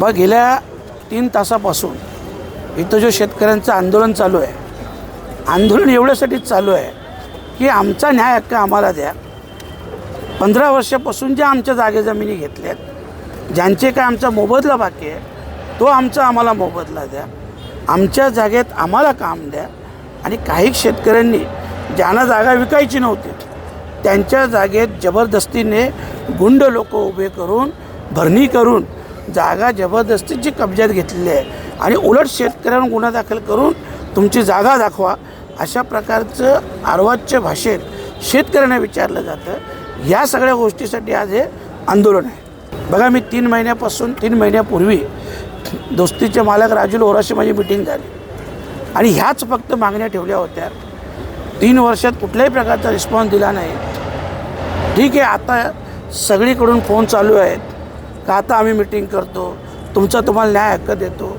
बघ गेल्या तीन तासापासून इथं जो शेतकऱ्यांचं आंदोलन चालू आहे आंदोलन एवढ्यासाठीच चालू आहे की आमचा न्याय हक्क आम्हाला द्या. पंधरा वर्षापासून ज्या आमच्या जागे जमिनी घेतल्यात ज्यांचे काय आमचा मोबदला बाकी आहे तो आमचा आम्हाला मोबदला द्या. आमच्या जागेत आम्हाला काम द्या. आणि काही शेतकऱ्यांनी ज्यांना जागा विकायची नव्हती त्यांच्या जागेत जबरदस्तीने गुंड लोक उभे करून भरणी करून जागा जबरदस्तीची कब्जात घेतलेली आहे. आणि उलट शेतकऱ्यांना गुन्हा दाखल करून तुमची जागा दाखवा अशा प्रकारचं अर्वाच्य भाषेत शेतकऱ्यांना विचारलं जातं. या सगळ्या गोष्टीसाठी आज हे आंदोलन आहे. बघा मी तीन महिन्यापासून तीन महिन्यापूर्वी दोस्तीचे मालक राजूल ओराशी माझी मिटिंग झाली. आणि ह्याच फक्त मागण्या ठेवल्या होत्या. तीन वर्षात कुठल्याही प्रकारचा रिस्पॉन्स दिला नाही. ठीक आहे आता सगळीकडून फोन चालू आहेत. का आता आम्ही मिटिंग करतो? तुमचा तुम्हाला न्याय हक्क देतो.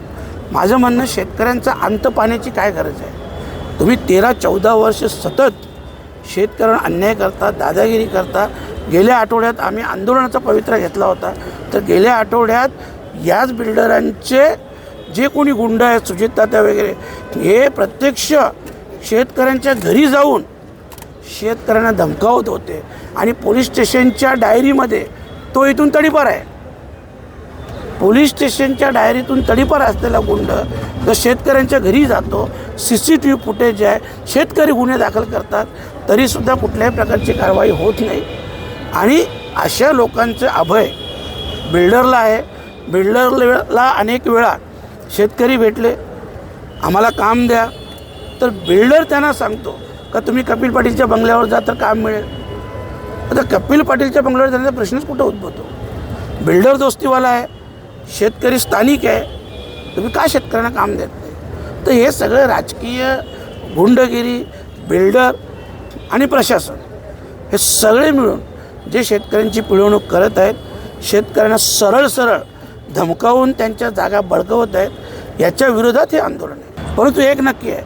माझं म्हणणं शेतकऱ्यांचा अंत पाण्याची काय गरज आहे? तुम्ही तेरा चौदा वर्ष सतत शेतकऱ्यांना अन्याय करता दादागिरी करता. गेल्या आठवड्यात आम्ही आंदोलनाचा पवित्रा घेतला होता. तर गेल्या आठवड्यात याच बिल्डरांचे जे कोणी गुंड आहेत सुजित तात्या वगैरे हे प्रत्यक्ष शेतकऱ्यांच्या घरी जाऊन शेतकऱ्यांना धमकावत होते. आणि पोलीस स्टेशनच्या डायरीमध्ये तो इथून तडीपार आहे. पोलीस स्टेशनच्या डायरीतून तडीपार असलेला गुंड जर शेतकऱ्यांच्या घरी जातो C C T V footage आहे शेतकरी गुन्हे दाखल करतात तरीसुद्धा कुठल्याही प्रकारची कारवाई होत नाही. आणि अशा लोकांचं अभय बिल्डरला आहे. बिल्डरला अनेक वेळा शेतकरी भेटले आम्हाला काम द्या. तर बिल्डर त्यांना सांगतो का तुम्ही कपिल पाटीलच्या बंगल्यावर जा तर काम मिळेल. आता कपिल पाटीलच्या बंगल्यावर जाण्याचा प्रश्नच कुठं उद्भवतो? बिल्डर दोस्तीवाला आहे. शेतकरी स्थानिक आहे तुम्ही का शेतकऱ्यांना काम देत नाही? तर हे सगळं राजकीय गुंडगिरी बिल्डर आणि प्रशासन हे सगळे मिळून जे शेतकऱ्यांची पिळवणूक करत आहेत शेतकऱ्यांना सरळ सरळ धमकावून त्यांच्या जागा बळकवत आहेत याच्या विरोधात हे आंदोलन आहे. परंतु एक नक्की आहे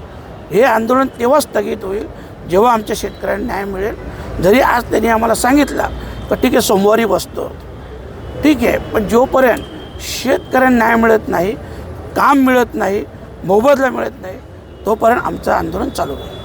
हे आंदोलन तेव्हा स्थगित होईल जेव्हा आमच्या शेतकऱ्यांना न्याय मिळेल. जरी आज त्यांनी आम्हाला सांगितलं तर ठीक आहे सोमवारी बसतो. ठीक आहे पण जोपर्यंत शेतकऱ्यांना न्याय मिळत नाही काम मिळत नाही मोबदला मिळत नाही तोपर्यंत आमचं आंदोलन चालू राहील.